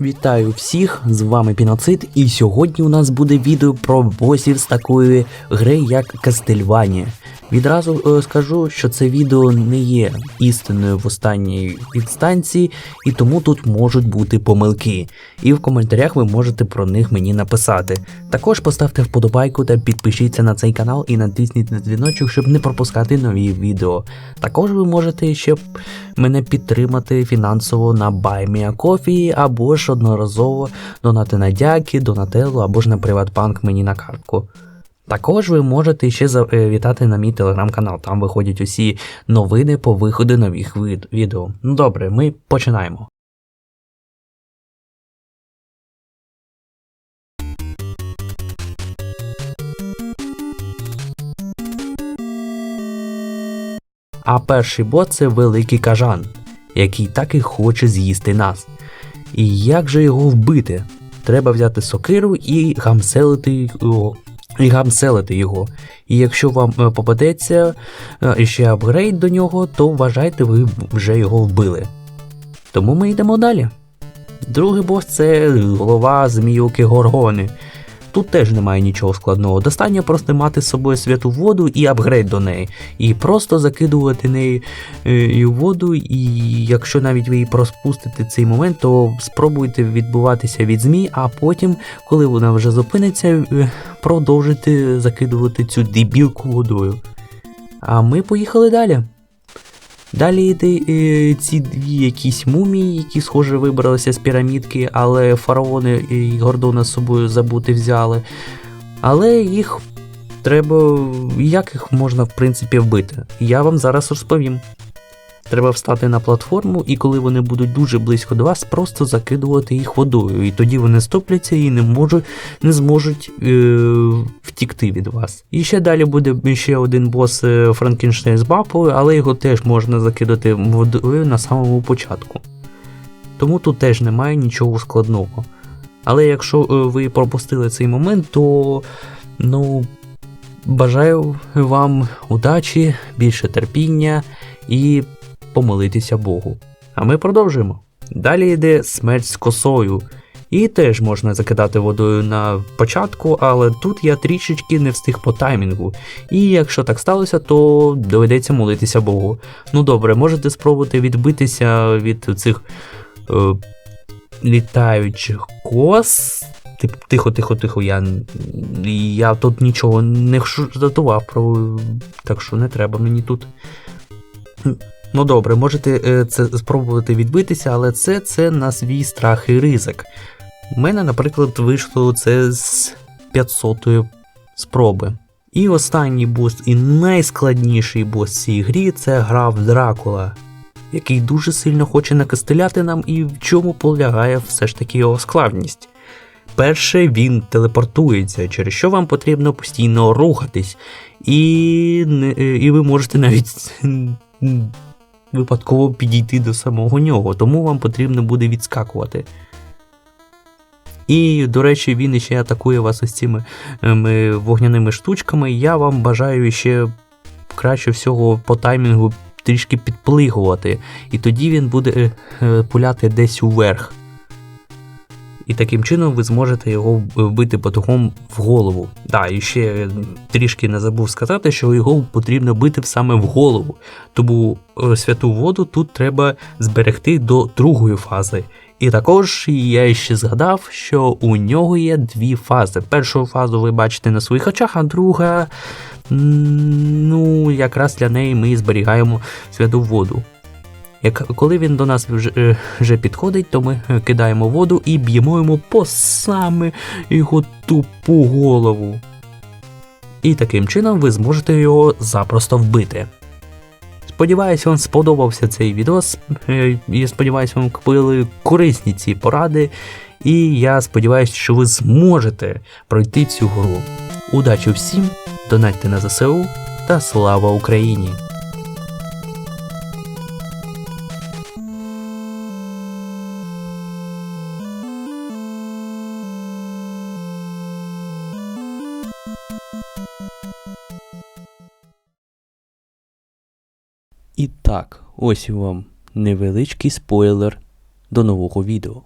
Вітаю всіх, з вами Піноцид, і сьогодні у нас буде відео про босів з такої гри, як Кастельванія. Відразу е, скажу, що це відео не є істинною в останній інстанції, і тому тут можуть бути помилки. І в коментарях ви можете про них мені написати. Також поставте вподобайку та підпишіться на цей канал і натисніть на дзвіночок, щоб не пропускати нові відео. Також ви можете ще мене підтримати фінансово на BuyMeACoffee або ж одноразово донати на дяки, донателло або ж на Приватбанк мені на картку. Також ви можете ще завітати на мій телеграм-канал, там виходять усі новини по виходу нових від- відео. Ну добре, ми починаємо. А перший бот це великий кажан, який так і хоче з'їсти нас. І як же його вбити? Треба взяти сокиру і гамселити його. І гамселити його. І якщо вам е, попадеться е, ще апгрейд до нього, то вважайте, ви вже його вбили. Тому ми йдемо далі. Другий бос це голова зміюки Горгони. Тут теж немає нічого складного. Достатньо просто мати з собою святу воду і апгрейд до неї. І просто закидувати неї е, воду, і якщо навіть ви її проспустите цей момент, то спробуйте відбуватися від змій, а потім, коли вона вже зупиниться, е, продовжити закидувати цю дебілку водою. А ми поїхали далі. Далі йде е, ці дві якісь мумії, які, схоже, вибралися з пірамідки, але фараони і Гордона з собою забути взяли. Але їх треба. Як їх можна, в принципі, вбити? Я вам зараз розповім. Треба встати на платформу, і коли вони будуть дуже близько до вас, просто закидувати їх водою. І тоді вони стопляться і не можуть, не зможуть е, втікти від вас. І ще далі буде ще один бос е, Франкенштейн з бапою, але його теж можна закидати водою на самому початку. Тому тут теж немає нічого складного. Але якщо е, ви пропустили цей момент, то ну, бажаю вам удачі, більше терпіння і помолитися Богу. А ми продовжуємо. Далі йде смерть з косою. І теж можна закидати водою на початку, але тут я трішечки не встиг по таймінгу. І якщо так сталося, то доведеться молитися Богу. Ну добре, можете спробувати відбитися від цих е, літаючих кос. Тихо, тихо, тихо, я, я тут нічого не жартував про. Так що не треба мені тут. Ну добре, можете е, це спробувати відбитися, але це, це на свій страх і ризик. У мене, наприклад, вийшло це з 500-ї спроби. І останній бос, і найскладніший бос в цій грі це граф Дракула, який дуже сильно хоче накостеляти нам, і в чому полягає все ж таки його складність. Перше, він телепортується, через що вам потрібно постійно рухатись, і, е, і ви можете навіть випадково підійти до самого нього, тому вам потрібно буде відскакувати. І, до речі, він ще атакує вас ось цими еми, вогняними штучками. Я вам бажаю ще краще всього по таймінгу трішки підплигувати, і тоді він буде е, е, пуляти десь уверх. І таким чином ви зможете його вбити потухом в голову. Да, і ще трішки не забув сказати, що його потрібно бити саме в голову. Тому е, святу воду тут треба зберегти до другої фази. І також я ще згадав, що у нього є дві фази. Першу фазу ви бачите на своїх очах, а друга, ну, якраз для неї ми зберігаємо святу воду. Як коли він до нас вже, е, вже підходить, то ми е, кидаємо воду і б'ємо йому по саме його тупу голову. І таким чином ви зможете його запросто вбити. Сподіваюсь, вам сподобався цей відос. Е, Я сподіваюся, вам купили корисні ці поради. І я сподіваюся, що ви зможете пройти цю гру. Удачі всім, донатьте на ЗСУ та слава Україні! І так, ось вам невеличкий спойлер до нового відео.